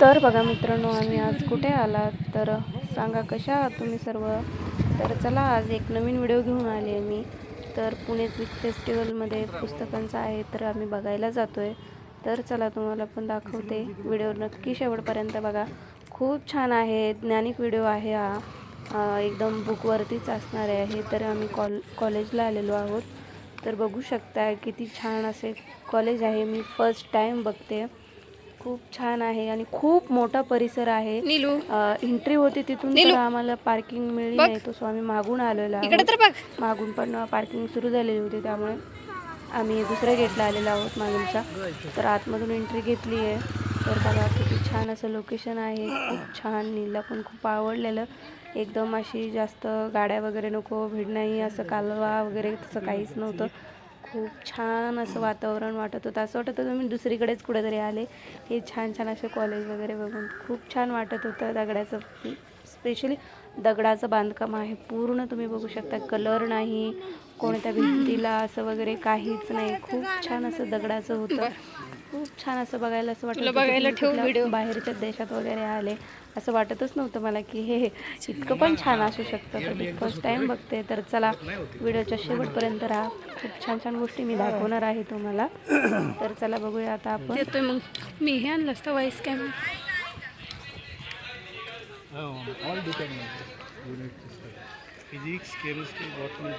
तर बघा मित्रांनो आम्ही आज कुठे आलात? तर सांगा कशा आहात तुम्ही सर्व? तर चला आज एक नवीन व्हिडिओ घेऊन आले आहे मी. तर पुणे क्विक फेस्टिवलमध्ये पुस्तकांचा आहे तर आम्ही बघायला जातो आहे तर चला तुम्हाला पण दाखवते. व्हिडिओ नक्की शेवटपर्यंत बघा. खूप छान आहे ज्ञानिक व्हिडिओ आहे हा. एकदम बुकवरतीच असणारे आहे. तर आम्ही कॉल कॉलेजला आलेलो आहोत. तर बघू शकता किती छान असे कॉलेज आहे. मी फर्स्ट टाईम बघते. खूप छान आहे आणि खूप मोठा परिसर आहे. नीलू. एंट्री होती तिथून. तर आम्हाला पार्किंग मिळली. नाही. तो आम्ही मागून आलेलो इकडे आहोत. तर बघ. मागून पण पार्किंग सुरू झालेली होती त्यामुळे आम्ही दुसऱ्या गेटला आलेलो आहोत मागूनच्या. तर आतमधून एंट्री घेतली आहे. तर बघा किती छान असं लोकेशन आहे. खूप छान. नीला पण खूप आवडलेलं. एकदम अशी जास्त गाड्या वगैरे नको भीड नाही असं कालवा वगैरे तसं काहीच नव्हतं. खूप छान असं वातावरण वाटत होतं. असं वाटत होतं मी दुसरीकडेच कुठेतरी आले. हे छान छान असे कॉलेज वगैरे बघून खूप छान वाटत होतं दगडाचं. स्पेशली दगडाचं बांधकाम आहे. पूर्ण तुम्ही बघू शकता. कलर नाही कोणत्या भिंतीला असं वगैरे काहीच नाही. खूप छान असं दगडाचं होतं. खूप छान असं बघायला असं की बघायला मी ठेवू कुठल्या व्हिडिओ. बाहेरच्या देशात वगैरे आले असं वाटतच नव्हतं मला की हे इतकं पण छान असू शकतं. तर मी फर्स्ट टाईम बघते. तर चला व्हिडिओच्या शेवटपर्यंत राहा. खूप छान छान गोष्टी मी दाखवणार आहे तुम्हाला. तर चला बघूया आता आपण. देतोय मग. मी हे आणलं असतं voice camera all depend unit physics chemistry botany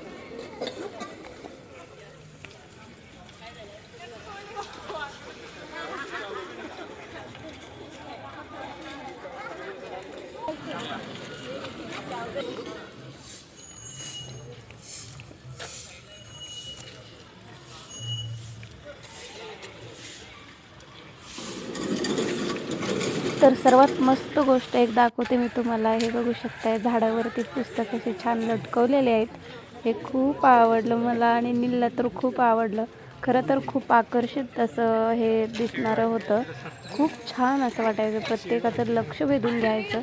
तर सर्वात मस्त गोष्ट एक दाखवते मी तुम्हाला. हे बघू शकताय झाडावरती पुस्तक असे छान लटकवलेले आहेत. हे खूप आवडलं मला आणि नीलला तर खूप आवडलं. खरं तर खूप आकर्षित असं हे दिसणारं होतं. खूप छान असं वाटायचं प्रत्येकाचं लक्ष वेधून घ्यायचं.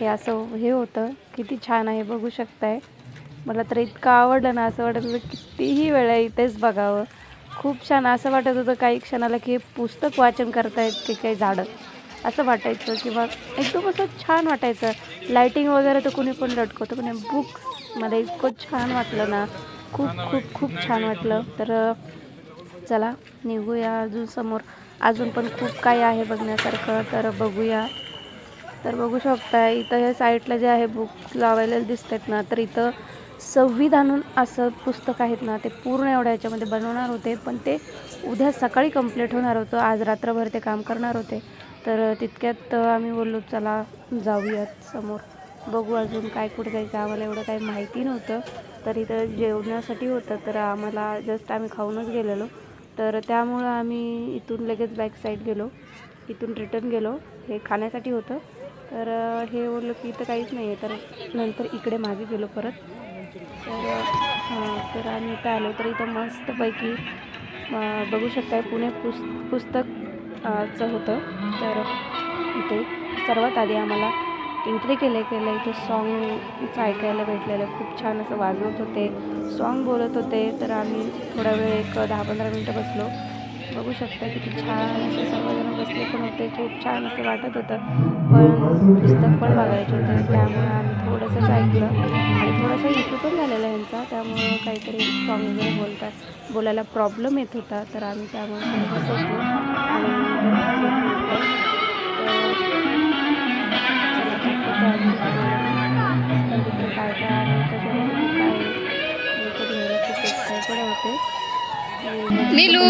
हे असं हे होतं. किती छान आहे बघू शकताय. मला तर इतकं आवडलं ना असं वाटत होतं कितीही वेळा इथेच बघावं. खूप छान असं वाटत होतं काही क्षणाला की हे पुस्तक वाचन करतायत की काही झाडं. असं वाटायचं किंवा एकदम असं छान वाटायचं. लायटिंग वगैरे तर कुणी पण लटकवतं पण बुक्समध्ये इतकं छान वाटलं ना. खूप खूप खूप छान वाटलं. तर चला निघूया अजून समोर. अजून पण खूप काही आहे बघण्यासारखं. तर बघूया. तर बघू शकता इथं हे साईडला जे आहे बुक लावायला दिसत आहेत ना तर इथं संविधान असं पुस्तक आहेत ना ते पूर्ण एवढ्या याच्यामध्ये बनवणार होते. पण ते उद्या सकाळी कंप्लीट होणार होतं. आज रात्रभर ते काम करणार होते. तर तितक्यात आम्ही बोललो चला जाऊयात समोर. बघू अजून काय कुठे जायचं. आम्हाला एवढं काही माहिती नव्हतं. तर इथं जेवण्यासाठी होतं तर आम्हाला जस्ट आम्ही खाऊनच गेलेलो. तर त्यामुळं आम्ही इथून लगेच बॅक साईड गेलो. इथून रिटर्न गेलो. हे खाण्यासाठी होतं. तर हे बोललो की इथं काहीच नाही आहे तर नंतर इकडे मागे गेलो परत. तर हां तर आम्ही इथं आलो. तर इथं मस्तपैकी बघू शकताय पुणे पुस पुस्तक चं होतं. तर इथे सर्वात आधी आम्हाला एंट्री केले केलं. इथे सॉंगचं ऐकायला भेटलेलं. खूप छान असं वाजवत होते. सॉन्ग बोलत होते. तर आम्ही थोडा वेळ एक दहा पंधरा मिनटं बसलो. बघू शकता किती छान असे सर्वजण बसले पण होते. खूप छान असं वाटत होतं. पण पुस्तक पण बघायचे होते. त्यामुळे आम्ही थोडंसंच ऐकलं. आणि थोडासा इश्यू पण झालेला यांचा. त्यामुळं काहीतरी सॉंग वगैरे बोलतात बोलायला प्रॉब्लेम येत होता. तर आम्ही त्यामुळे बसलो आणि काय काय आहे होते नीलू!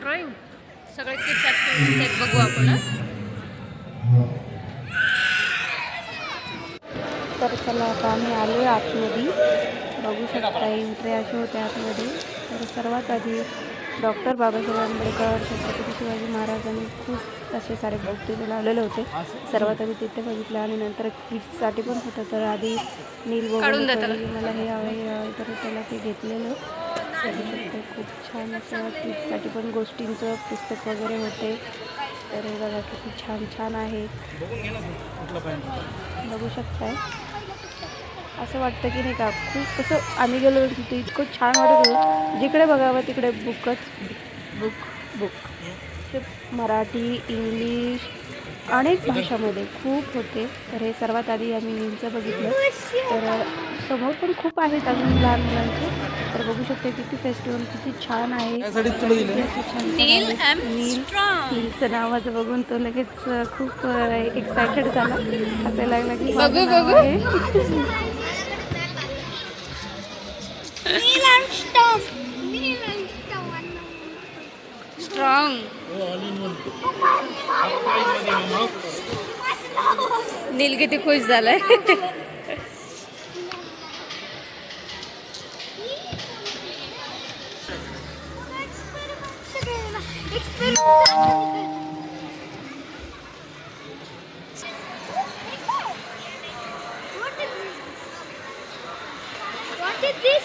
ड्रॉइंग. सगळे किड्स आहेत बघू आपण तर चला आता आम्ही आलो आहे आतमध्ये. बघू शकता एंट्री असे होते आतमध्ये. तर सर्वात आधी डॉक्टर बाबासाहेब आंबेडकर छत्रपती शिवाजी महाराजांनी खूप असे सारे तिथे लावलेले होते. सर्वात आधी तिथे बघितलं आणि नंतर किड्ससाठी पण होतं. तर आधी नील. मला हे हवं हे हवं तर त्याला ते घेतलेलं. खूप छान असं किड्ससाठी पण गोष्टींचं पुस्तक वगैरे होते. तर हे बघा किती छान छान आहे. बघू शकताय. असं वाटतं की नाही का खूप असं आम्ही गेलो तिथे इतकं छान वाटत होतं. जिकडे बघावं तिकडे बुकच बुक बुक ते मराठी इंग्लिश अनेक भाषामध्ये खूप होते. तर हे सर्वात आधी आम्ही नीलचं बघितलं. तर समोर पण खूप आहेत अजून लहान मुलांचे. तर बघू शकते किती फेस्टिवल किती छान आहे. असे नीलचं नावाचं बघून तो लगेच खूप एक्सायटेड झाला. असायला लागला की बघू, माझं नाव बघू. आहे. स्ट्रॉंग नील किती खुश झालाय What is this?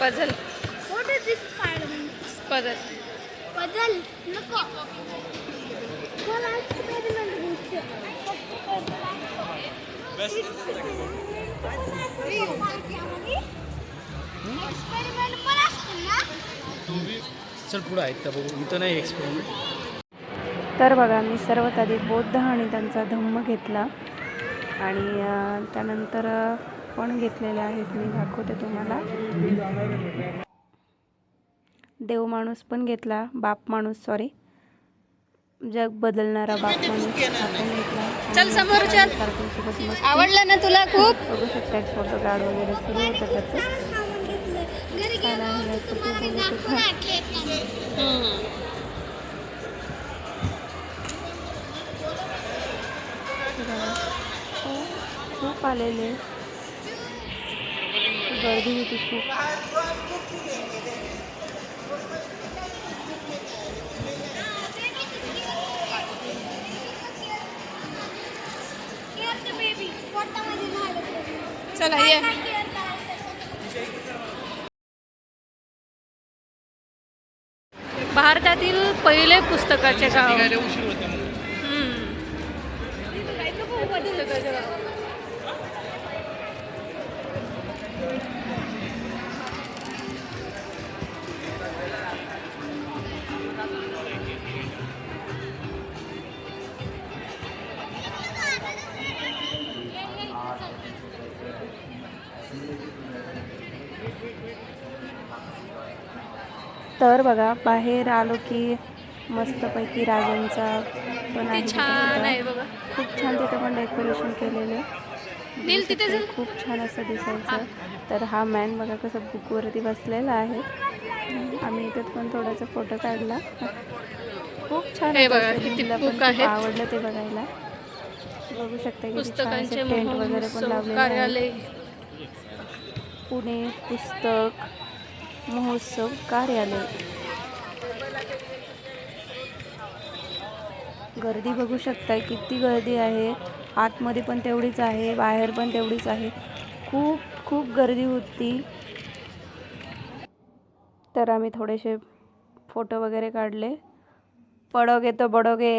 Puzzle. What is this Spider-Man? Puzzle. Puzzle. Spider-Man पण ना? चल पुढं आहेत का बघू. इथं नाही एक्सपेरिमेंट तर बघा मी सर्वात आधी बौद्ध आणि त्यांचा धम्म घेतला. आणि अ, त्यानंतर अ, पण घेतलेले आहेत. मी दाखवते तुम्हाला. देव माणूस पण घेतला बाप माणूस सॉरी जग बदलणारा बाप माणूस चल समोर चल. आवडला ना तुला खूप? बघू शकता फोटो कार्ड वगैरे सुरू होतं त्याचं. खूप आलेले. गर्दी होती खूप. चला ये भारतातील पहिले पुस्तकाचे गाव हम्म. पुस्तकाचे गाव. तर बघा बाहेर आलो की मस्तपैकी राजांचा पण आहे छान. आहे बघा. खूप छान तिथं पण डेकोरेशन केलेलं नील तिथे. खूप छान असं दिसायचं. तर हा मॅन बघा कसं बुकवरती बसलेला आहे. आम्ही इथं पण थोडासा फोटो काढला. खूप छान हे बघा, पण आहेत. आवडलं ते बघायला. बघू शकता पुस्तकांचे टेंट वगैरे पण कार्यालय पुणे पुस्तक. महोत्सव कार्यालय. गर्दी बघू शकता किती गर्दी आहे. आतमध्ये पण तेवढीच आहे बाहेर पण तेवढीच आहे. खूप खूप गर्दी होती. तर आम्ही थोडेसे फोटो वगैरे काढले. पडोगे तो बडोगे.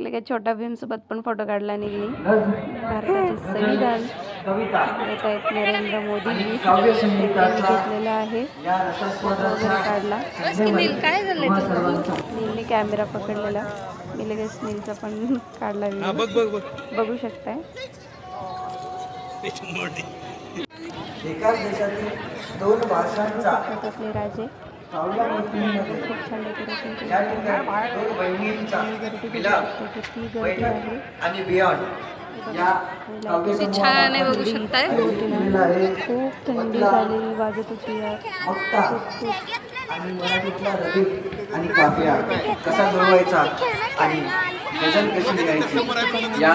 लगेच छोटा भीमसोबत पण फोटो काढला निघली भारताचे संविधान. आहेत नरेंद्र मोदीजी त्यांनी घेतलेला आहे. फोटो वगैरे काढला. बस की नील काय नीलने कॅमेरा पकडलेला. मी लगेच नीलचा पण काढला हा बघ बघ बघ. बघू शकताय. त्याच्यामुळे एकाच देशातील दोन भाषांचा आहेत आपले राजे खूप छान डेकोरेशन केलं. गर्दी आहे. आणि बियॉन्ड किती छान आहे बघू शकताय. खूप थंडी झालेली वाजत होती आणि मराठीतला रदीफ आणि काफिया कसा जुळवायचा आणि गझल कशी लिहायची या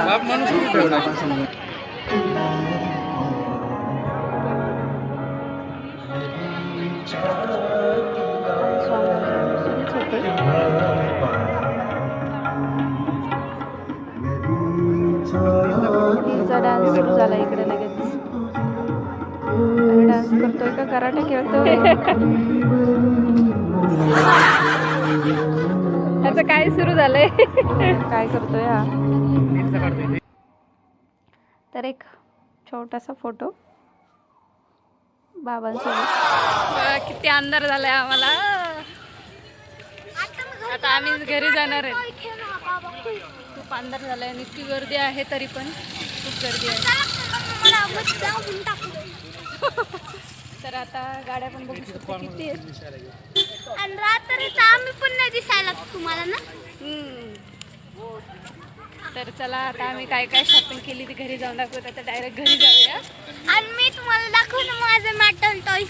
झाला इकडे लगेच. डान्स करतोय का? कराटे खेळतोय. त्याचं काय सुरू झालंय? काय करतोय हा? तर एक छोटासा फोटो. बाबांसोबत. किती अंधार झालाय आम्हाला. आता आम्ही घरी जाणार आहे. खूप अंधार झालाय. आणि इतकी गर्दी आहे तरी पण खूप गर्दी आहे. तर आता गाड्या पण बघू शकतो किती आणि रात्रीचं आम्ही पण नाही दिसायला तुम्हाला ना. तर चला आता आम्ही काय काय शॉपिंग केली ती घरी जाऊन दाखवत आता डायरेक्ट घरी जाऊया. आणि मी तुम्हाला दाखवलं माझं मॅटल टॉय